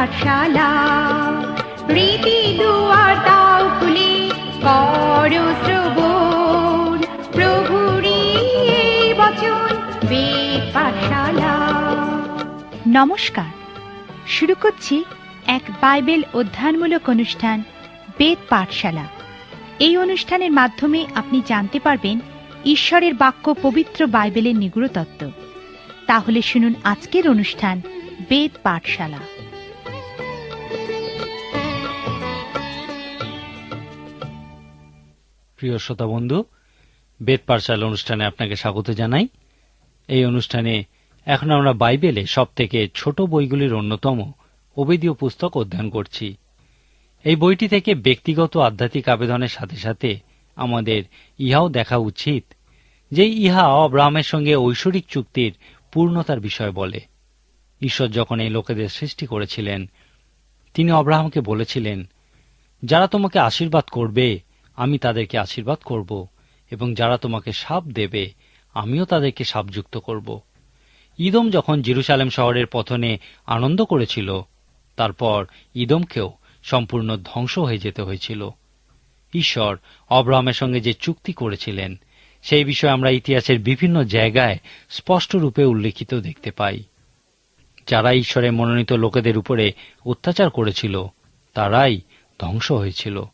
পাঠশালা। রীতি দুয়ার শ্রবণ। প্রভুরি বচন পাঠশালা। নমস্কার। শুরু করছি এক বাইবেল অধ্যয়নমূলক অনুষ্ঠান, বেদ পাঠশালা। এই অনুষ্ঠানের মাধ্যমে আপনি জানতে পারবেন ঈশ্বরের বাক্য পবিত্র বাইবেলের নিগুড় তত্ত্ব। তাহলে শুনুন আজকের অনুষ্ঠান, বেদ পাঠশালা। প্রিয় শ্রোতা বন্ধু, বেদ পাঠশালা অনুষ্ঠানে আপনাকে স্বাগত জানাই। এই অনুষ্ঠানে এখন আমরা বাইবেলে সব থেকে ছোট বইগুলির অন্যতম অবেদীয় পুস্তক অধ্যয়ন করছি। এই বইটি থেকে ব্যক্তিগত আধ্যাত্মিক আবেদনের সাথে সাথে আমাদের ইহাও দেখা উচিত, যে ইহা অব্রাহামের সঙ্গে ঐশ্বরিক চুক্তির পূর্ণতার বিষয় বলে। ঈশ্বর যখন এই লোকেদের সৃষ্টি করেছিলেন, তিনি অব্রাহামকে বলেছিলেন, যারা তোমাকে আশীর্বাদ করবে আমি তাদেরকে আশীর্বাদ করব, এবং যারা তোমাকে সাপ দেবে, আমিও তাদেরকে সাপযুক্ত করব। ইদম যখন জিরুসালেম শহরের পথনে আনন্দ করেছিল, তারপর ইদমকেও সম্পূর্ণ ধ্বংস হয়ে যেতে হয়েছিল। ঈশ্বর অব্রাহামের সঙ্গে যে চুক্তি করেছিলেন, সেই বিষয়ে আমরা ইতিহাসের বিভিন্ন জায়গায় স্পষ্ট রূপে উল্লেখিত দেখতে পাই। যারা ঈশ্বরের মনোনীত লোকেদের উপরে অত্যাচার করেছিল, তারাই ধ্বংস হয়েছিল।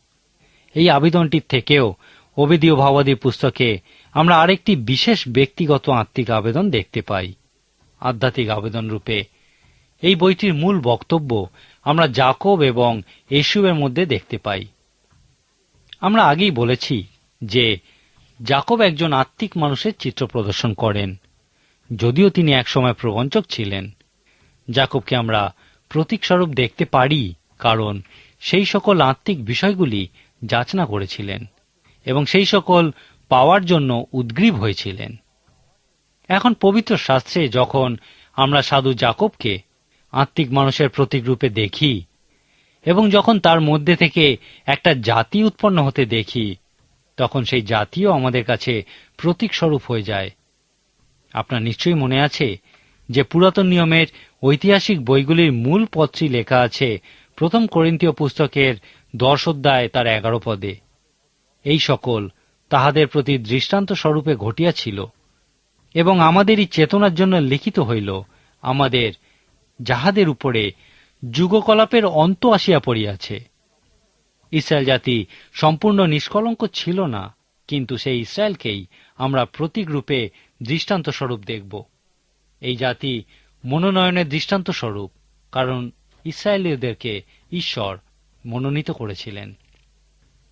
এই আবেদনটির থেকেও অবেদীয় ভাবাদী পুস্তকে আমরা আরেকটি বিশেষ ব্যক্তিগত আত্মিক আবেদন দেখতে পাই। আধ্যাত্মিক আবেদন রূপে এই বইটির মূল বক্তব্য আমরা জাকব এবং এসুবের মধ্যে দেখতে পাই। আমরা আগেই বলেছি যে জাকব একজন আত্মিক মানুষের চিত্র প্রদর্শন করেন, যদিও তিনি একসময় প্রবঞ্চক ছিলেন। জাকবকে আমরা প্রতীকস্বরূপ দেখতে পারি, কারণ সেই সকল আত্মিক বিষয়গুলি যাচনা করেছিলেন এবং সেই সকল পাওয়ার জন্য উদ্গ্রীব হয়েছিলেন। এখন পবিত্র শাস্ত্রে যখন আমরা সাধু জাকবকে আত্মিক মানুষের প্রতীক রূপে দেখি এবং যখন তার মধ্যে থেকে একটা জাতি উৎপন্ন হতে দেখি, তখন সেই জাতিও আমাদের কাছে প্রতীক স্বরূপ হয়ে যায়। আপনার নিশ্চয়ই মনে আছে যে পুরাতন নিয়মের ঐতিহাসিক বইগুলির মূল পত্রী লেখা আছে প্রথম করিন্তীয় পুস্তকের দশ অধ্যায় তার এগারো পদে। এই সকল তাহাদের প্রতি দৃষ্টান্ত স্বরূপে ঘটিয়াছিল এবং আমাদেরই চেতনার জন্য লিখিত হইল, আমাদের যাহাদের উপরে যুগকলাপের অন্ত আসিয়া পড়িয়াছে। ইসরায়েল জাতি সম্পূর্ণ নিষ্কলঙ্ক ছিল না, কিন্তু সেই ইসরায়েলকেই আমরা প্রতীক রূপে দৃষ্টান্ত স্বরূপ দেখব। এই জাতি মনোনয়নের দৃষ্টান্ত স্বরূপ, কারণ ইসরায়েলীয়দেরকে ঈশ্বর মনোনীত করেছিলেন।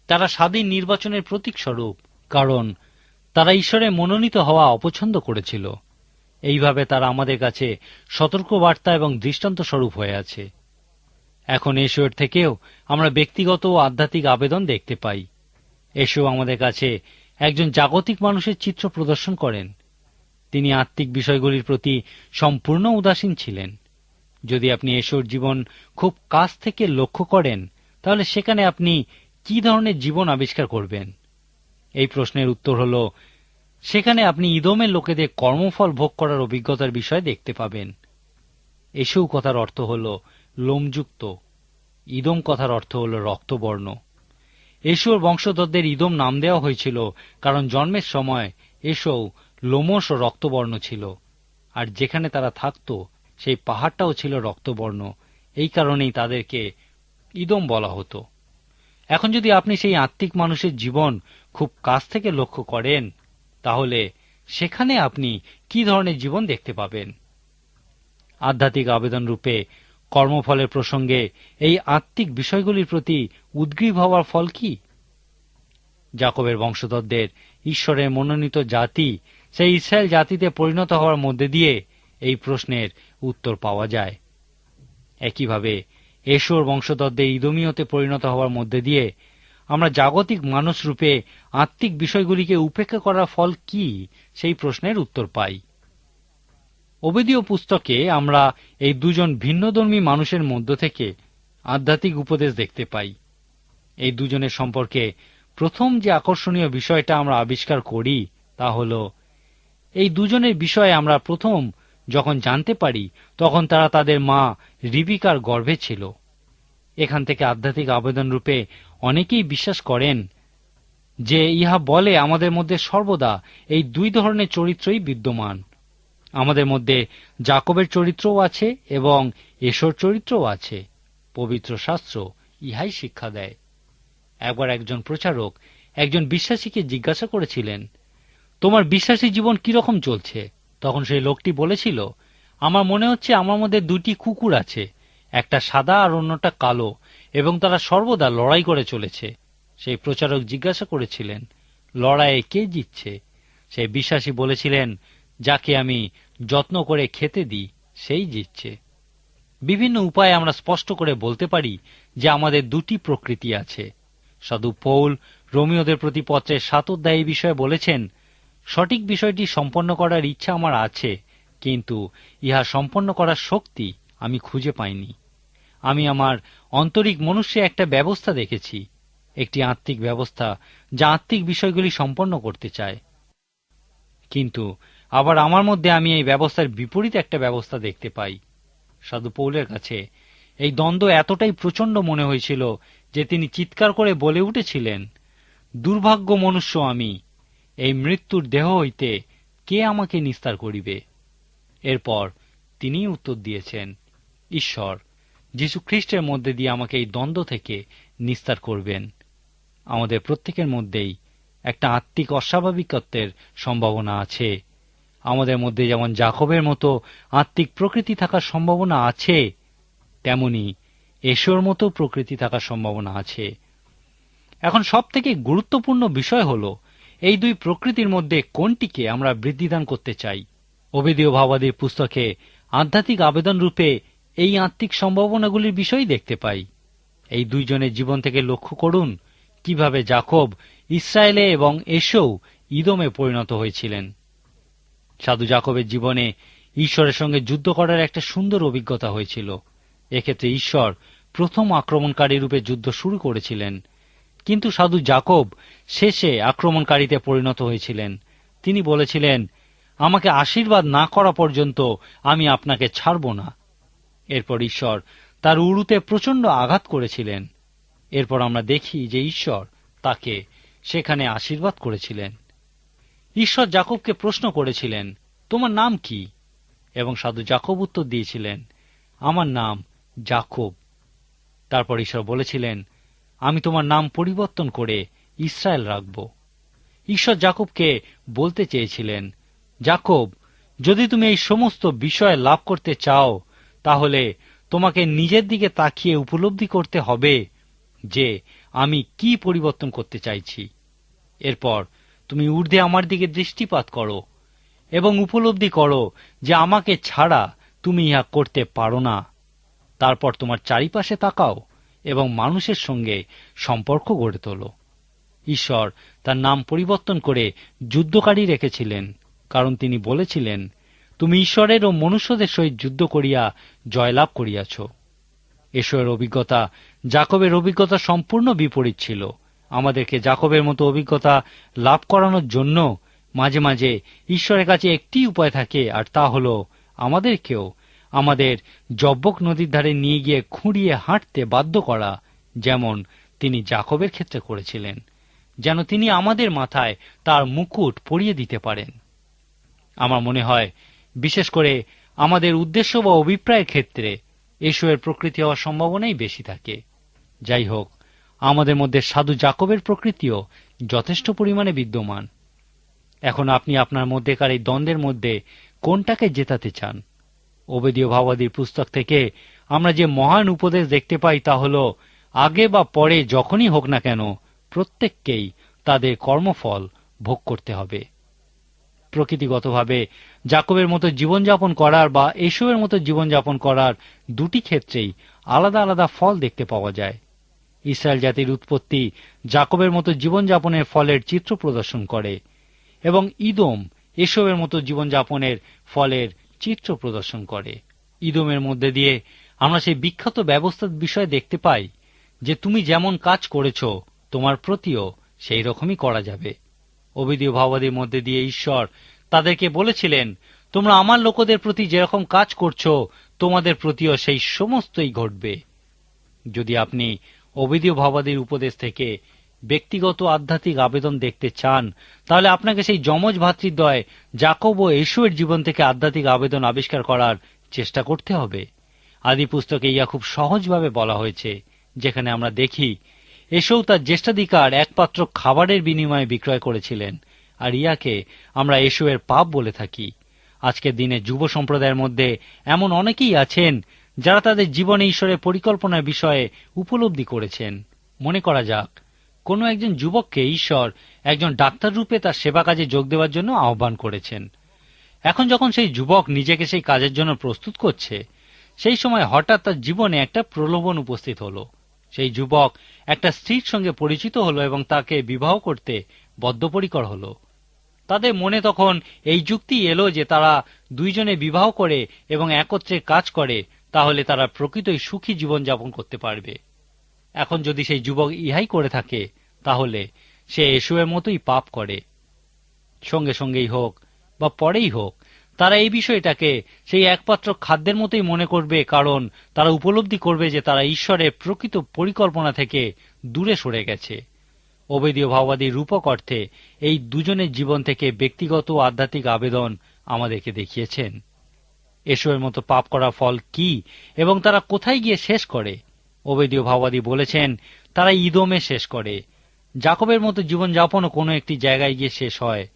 তারা স্বাধীন নির্বাচনের প্রতীক স্বরূপ, কারণ তারা ঈশ্বরে মনোনীত হওয়া অপছন্দ করেছিল। এইভাবে তারা আমাদের কাছে সতর্কবার্তা এবং দৃষ্টান্ত স্বরূপ হয়ে আছে। এখন এসোর থেকেও আমরা ব্যক্তিগত ও আধ্যাত্মিক আবেদন দেখতে পাই। এসো আমাদের কাছে একজন জাগতিক মানুষের চিত্র প্রদর্শন করেন। তিনি আত্মিক বিষয়গুলির প্রতি সম্পূর্ণ উদাসীন ছিলেন। যদি আপনি এসোর জীবন খুব কাছ থেকে লক্ষ্য করেন তাহলে সেখানে আপনি কি ধরনের জীবন আবিষ্কার করবেন? এই প্রশ্নের উত্তর হল, সেখানে আপনি ইদমের লোকেদের কর্মফল ভোগ করার অভিজ্ঞতার বিষয় দেখতে পাবেন। এসেও কথার অর্থ হল লোমযুক্ত। ইদম কথার অর্থ হল রক্তবর্ণ। এসোর বংশধরদের ইদম নাম দেওয়া হয়েছিল কারণ জন্মের সময় এসও লোমস ও রক্তবর্ণ ছিল, আর যেখানে তারা থাকত সেই পাহাড়টাও ছিল রক্তবর্ণ। এই কারণেই তাদেরকে ইদম বলা হতো। এখন যদি আপনি সেই আত্মিক মানুষের জীবন খুব কাছ থেকে লক্ষ্য করেন, তাহলে সেখানে আপনি কি ধরনের জীবন দেখতে পাবেন? আধ্যাত্মিক আবেদন রূপে কর্মফলের প্রসঙ্গে এই আত্মিক বিষয়গুলির প্রতি উদ্গ্রীব হওয়ার ফল কি? জাকবের বংশধরদের ঈশ্বরের মনোনীত জাতি সেই ইসরায়েল জাতিতে পরিণত হওয়ার মধ্যে দিয়ে এই প্রশ্নের উত্তর পাওয়া যায়। একইভাবে এশোর বংশধরদের ইদমীয়তে পরিণত হওয়ার মধ্যে দিয়ে আমরা জাগতিক মানুষ রূপে আত্মিক বিষয়গুলিকে উপেক্ষা করার ফল কি? সেই প্রশ্নের উত্তর পাই। অবেদীয় পুস্তকে আমরা এই দুজন ভিন্নধর্মী মানুষের মধ্য থেকে আধ্যাত্মিক উপদেশ দেখতে পাই। এই দুজনের সম্পর্কে প্রথম যে আকর্ষণীয় বিষয়টা আমরা আবিষ্কার করি তা হল, এই দুজনের বিষয়ে আমরা প্রথম যখন জানতে পারি, তখন তারা তাদের মা রিবিকার গর্ভে ছিল। এখান থেকে আধ্যাত্মিক আবেদন রূপে অনেকেই বিশ্বাস করেন যে ইহা বলে আমাদের মধ্যে সর্বদা এই দুই ধরনের চরিত্রই বিদ্যমান। আমাদের মধ্যে জাকবের চরিত্রও আছে এবং এশোর চরিত্রও আছে। পবিত্র শাস্ত্র ইহাই শিক্ষা দেয়। একবার একজন প্রচারক একজন বিশ্বাসীকে জিজ্ঞাসা করেছিলেন, তোমার বিশ্বাসী জীবন কীরকম চলছে? তখন সেই লোকটি বলেছিল, আমার মনে হচ্ছে আমার মধ্যে দুটি কুকুর আছে, একটা সাদা আর অন্যটা কালো, এবং তারা সর্বদা লড়াই করে চলেছে। সেই প্রচারক জিজ্ঞাসা করেছিলেন, লড়াইয়ে কে জিতছে? সেই বিশ্বাসী বলেছিলেন, যাকে আমি যত্ন করে খেতে দিই, সেই জিতছে। বিভিন্ন উপায়ে আমরা স্পষ্ট করে বলতে পারি যে আমাদের দুটি প্রকৃতি আছে। সাধু পৌল রোমিওদের প্রতি পত্রের সাত অধ্যায় বিষয়ে বলেছেন সঠিক বিষয়টি সম্পন্ন করার ইচ্ছা আমার আছে, কিন্তু ইহা সম্পন্ন করার শক্তি আমি খুঁজে পাইনি। আমি আমার আন্তরিক মনুষ্যে একটা ব্যবস্থা দেখেছি, একটি আত্মিক ব্যবস্থা যা আত্মিক বিষয়গুলি সম্পন্ন করতে চায়। কিন্তু আবার আমার মধ্যে আমি এই ব্যবস্থার বিপরীত একটা ব্যবস্থা দেখতে পাই। সাধু পৌলের কাছে এই দ্বন্দ্ব এতটাই প্রচণ্ড মনে হয়েছিল যে তিনি চিৎকার করে বলে উঠেছিলেন, দুর্ভাগ্য মনুষ্য আমি এই মৃত্যুর দেহ হইতে কে আমাকে নিস্তার করিবে? এরপর তিনি উত্তর দিয়েছেন, ঈশ্বর, যীশু খ্রিস্টের মধ্যে দিয়ে আমাকে এই দ্বন্দ্ব থেকে নিস্তার করবেন। আমাদের প্রত্যেকের মধ্যেই একটা আত্মিক অস্বাভাবিকত্বের সম্ভাবনা আছে। আমাদের মধ্যে যেমন জাকবের মতো আত্মিক প্রকৃতি থাকার সম্ভাবনা আছে, তেমনি এশোর মতো প্রকৃতি থাকার সম্ভাবনা আছে। এখন সব থেকে গুরুত্বপূর্ণ বিষয় হল এই দুই প্রকৃতির মধ্যে কোনটিকে আমরা বৃদ্ধিদান করতে চাই? অবেদীয় ভাবাদীর পুস্তকে আধ্যাত্মিক আবেদন রূপে এই আত্মিক সম্ভাবনাগুলির বিষয়ই দেখতে পাই। এই দুইজনের জীবন থেকে লক্ষ্য করুন কীভাবে জাকব, ইসরায়েলে এবং এসেও ইদমে পরিণত হয়েছিলেন। সাধু জাকবের জীবনে ঈশ্বরের সঙ্গে যুদ্ধ করার একটা সুন্দর অভিজ্ঞতা হয়েছিল। এক্ষেত্রে ঈশ্বর প্রথম আক্রমণকারী রূপে যুদ্ধ শুরু করেছিলেন। কিন্তু সাধু জাকব শেষে আক্রমণকারীতে পরিণত হয়েছিলেন। তিনি বলেছিলেন, আমাকে আশীর্বাদ না করা পর্যন্ত আমি আপনাকে ছাড়ব না। এরপর ঈশ্বর তার উড়ুতে প্রচণ্ড আঘাত করেছিলেন। এরপর আমরা দেখি যে ঈশ্বর তাকে সেখানে আশীর্বাদ করেছিলেন। ঈশ্বর জাকবকে প্রশ্ন করেছিলেন, তোমার নাম কি? এবং সাধু জাকব উত্তর দিয়েছিলেন, আমার নাম জাকব। তারপর ঈশ্বর বলেছিলেন আমি তোমার নাম পরিবর্তন করে ইসরায়েল রাখব। ঈশ্বর জাকবকে বলতে চেয়েছিলেন, জাকব, যদি তুমি এই সমস্ত বিষয় লাভ করতে চাও, তাহলে তোমাকে নিজের দিকে তাকিয়ে উপলব্ধি করতে হবে যে আমি কি পরিবর্তন করতে চাইছি। এরপর তুমি ঊর্ধ্বে আমার দিকে দৃষ্টিপাত করো এবং উপলব্ধি করো যে আমাকে ছাড়া তুমি ইহা করতে পারো না। তারপর তোমার চারিপাশে তাকাও এবং মানুষের সঙ্গে সম্পর্ক গড়ে তোল। ঈশ্বর তার নাম পরিবর্তন করে যুদ্ধকারী রেখেছিলেন, কারণ তিনি বলেছিলেন, তুমি ঈশ্বরের ও মনুষ্যদের সহিত যুদ্ধ করিয়া জয়লাভ করিয়াছ। এসবের অভিজ্ঞতা জাকবের অভিজ্ঞতা সম্পূর্ণ বিপরীত ছিল। আমাদেরকে জাকবের মতো অভিজ্ঞতা লাভ করানোর জন্য মাঝে মাঝে ঈশ্বরের কাছে একটি উপায় থাকে, আর তা হল আমাদেরকেও আমাদের জব্বক নদীর ধারে নিয়ে গিয়ে খুঁড়িয়ে হাঁটতে বাধ্য করা, যেমন তিনি জাকবের ক্ষেত্রে করেছিলেন, যেন তিনি আমাদের মাথায় তার মুকুট পরিয়ে দিতে পারেন। আমার মনে হয়, বিশেষ করে আমাদের উদ্দেশ্য বা অভিপ্রায়ের ক্ষেত্রে এসবের প্রকৃতি হওয়ার সম্ভাবনাই বেশি থাকে। যাই হোক, আমাদের মধ্যে সাধু জাকবের প্রকৃতিও যথেষ্ট পরিমাণে বিদ্যমান। এখন আপনি আপনার মধ্যেকার এই দ্বন্দ্বের মধ্যে কোনটাকে জেতাতে চান? ওবেদীয় ভাবাদীর পুস্তক থেকে আমরা যে মহান উপদেশ দেখতে পাই তা হল, আগে বা পরে যখনই হোক না কেন, প্রত্যেককেই তাদের কর্মফল ভোগ করতে হবে। প্রকৃতিগতভাবে জাকবের মতো জীবনযাপন করার বা এসবের মতো জীবনযাপন করার দুটি ক্ষেত্রেই আলাদা আলাদা ফল দেখতে পাওয়া যায়। ইসরায়েল জাতির উৎপত্তি জাকবের মতো জীবনযাপনের ফলের চিত্র প্রদর্শন করে এবং ইদম এসবের মতো জীবনযাপনের ফলের চিত্র প্রদর্শন করে। ইদমের মধ্যে দিয়ে আমরা সেই বিখ্যাত ব্যবস্থার বিষয়ে দেখতে পাই যে তুমি যেমন কাজ করেছ, তোমার প্রতিও সেই রকমই করা যাবে। অবিদীয় ভাবাদীর মধ্যে দিয়ে ঈশ্বর তাদেরকে বলেছিলেন, তোমরা আমার লোকদের প্রতি যেরকম কাজ করছ, তোমাদের প্রতিও সেই সমস্তই ঘটবে। যদি আপনি অবিধীয় ভাবাদীর উপদেশ থেকে ব্যক্তিগত আধ্যাত্মিক আবেদন দেখতে চান, তাহলে আপনাকে সেই যমজ ভাতৃদ্বয় জাকব ও এসুয়ের জীবন থেকে আধ্যাত্মিক আবেদন আবিষ্কার করার চেষ্টা করতে হবে। আদি পুস্তকে ইয়া খুব সহজভাবে বলা হয়েছে, যেখানে আমরা দেখি, এসেও তার জ্যেষ্ঠাধিকার একমাত্র খাবারের বিনিময়ে বিক্রয় করেছিলেন, আর ইয়াকে আমরা এসুয়ের পাপ বলে থাকি। আজকের দিনে যুব সম্প্রদায়ের মধ্যে এমন অনেকেই আছেন, যারা তাদের জীবনে ঈশ্বরের পরিকল্পনার বিষয়ে উপলব্ধি করেছেন। মনে করা যাক কোনো একজন যুবককে ঈশ্বর একজন ডাক্তার রূপে তার সেবা কাজে যোগ দেওয়ার জন্য আহ্বান করেছেন। এখন যখন সেই যুবক নিজেকে সেই কাজের জন্য প্রস্তুত করছে, সেই সময় হঠাৎ তার জীবনে একটা প্রলোভন উপস্থিত হলো। সেই যুবক একটা স্ত্রীর সঙ্গে পরিচিত হলো এবং তাকে বিবাহ করতে বদ্ধপরিকর হলো। তাদের মনে তখন এই যুক্তি এলো যে তারা দুইজনে বিবাহ করে এবং একত্রে কাজ করে, তাহলে তারা প্রকৃতই সুখী জীবনযাপন করতে পারবে। এখন যদি সেই যুবক ইহাই করে থাকে, তাহলে সে এসুয়ের মতোই পাপ করে। সঙ্গে সঙ্গেই হোক বা পরেই হোক, তারা এই বিষয়টাকে সেই একমাত্র খাদ্যের মতোই মনে করবে, কারণ তারা উপলব্ধি করবে যে তারা ঈশ্বরের প্রকৃত পরিকল্পনা থেকে দূরে সরে গেছে। অবেদীয় ভাওবাদী রূপক অর্থে এই দুজনের জীবন থেকে ব্যক্তিগত আধ্যাত্মিক আবেদন আমাদেরকে দেখিয়েছেন। এসবের মতো পাপ করা ফল কি এবং তারা কোথায় গিয়ে শেষ করে? অবেদীয় ভাওবাদী বলেছেন, তারা ইদমে শেষ করে। জাকবের মতো জীবনযাপনও কোনো একটি জায়গায় গিয়ে শেষ হয়।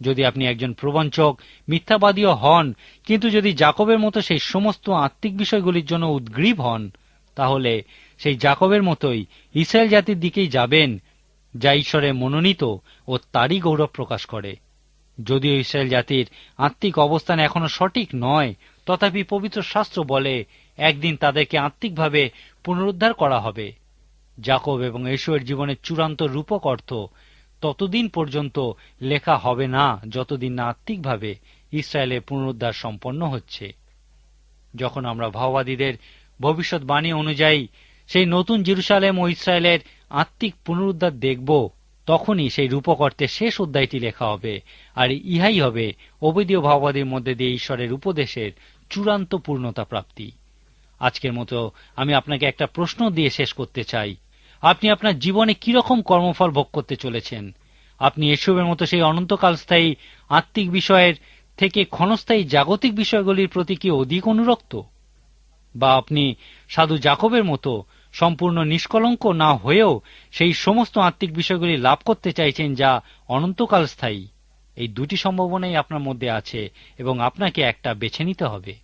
যদি আপনি একজন প্রবঞ্চক, মিথ্যাবাদীও হন, কিন্তু যদি জাকবের মতো সেই সমস্ত আত্মিক বিষয়গুলির জন্য উদ্গ্রীব হন, তাহলে সেই জাকবের মতোই ইসরায়েল জাতির দিকেই যাবেন, যা ঈশ্বরে মনোনীত ও তারই গৌরব প্রকাশ করে। যদিও ইসরায়েল জাতির আত্মিক অবস্থান এখনও সঠিক নয়, তথাপি পবিত্র শাস্ত্র বলে একদিন তাদেরকে আত্মিকভাবে পুনরুদ্ধার করা হবে। জাকব এবং এসুয়ের জীবনের চূড়ান্ত রূপক অর্থ ততদিন পর্যন্ত লেখা হবে না, যতদিন না আত্মিকভাবে ইসরায়েলের পুনরুদ্ধার সম্পন্ন হচ্ছে। যখন আমরা ভাওবাদীদের ভবিষ্যৎবাণী অনুযায়ী সেই নতুন জেরুসালেম ও ইসরায়েলের আত্মিক পুনরুদ্ধার দেখব, তখনই সেই রূপক অর্থে শেষ অধ্যায়টি লেখা হবে, আর ইহাই হবে অবৈধীয় ভাওবাদীর মধ্যে দিয়ে ঈশ্বরের উপদেশের চূড়ান্ত পূর্ণতা প্রাপ্তি। আজকের মতো আমি আপনাকে একটা প্রশ্ন দিয়ে শেষ করতে চাই। আপনি আপনার জীবনে কীরকম কর্মফল ভোগ করতে চলেছেন? আপনি এসবের মতো সেই অনন্তকাল স্থায়ী আত্মিক বিষয়ের থেকে ক্ষণস্থায়ী জাগতিক বিষয়গুলির প্রতি কি অধিক অনুরক্ত? বা আপনি সাধু জাকবের মতো সম্পূর্ণ নিষ্কলঙ্ক না হয়েও সেই সমস্ত আত্মিক বিষয়গুলি লাভ করতে চাইছেন যা অনন্তকাল স্থায়ী? এই দুটি সম্ভাবনাই আপনার মধ্যে আছে এবং আপনাকে একটা বেছে নিতে হবে।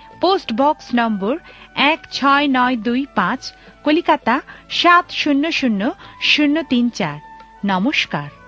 পোস্ট বক্স নম্বর এক ছয় নয় দুই পাঁচ, কলিকাতা সাত শূন্য শূন্য শূন্য তিন চার। নমস্কার।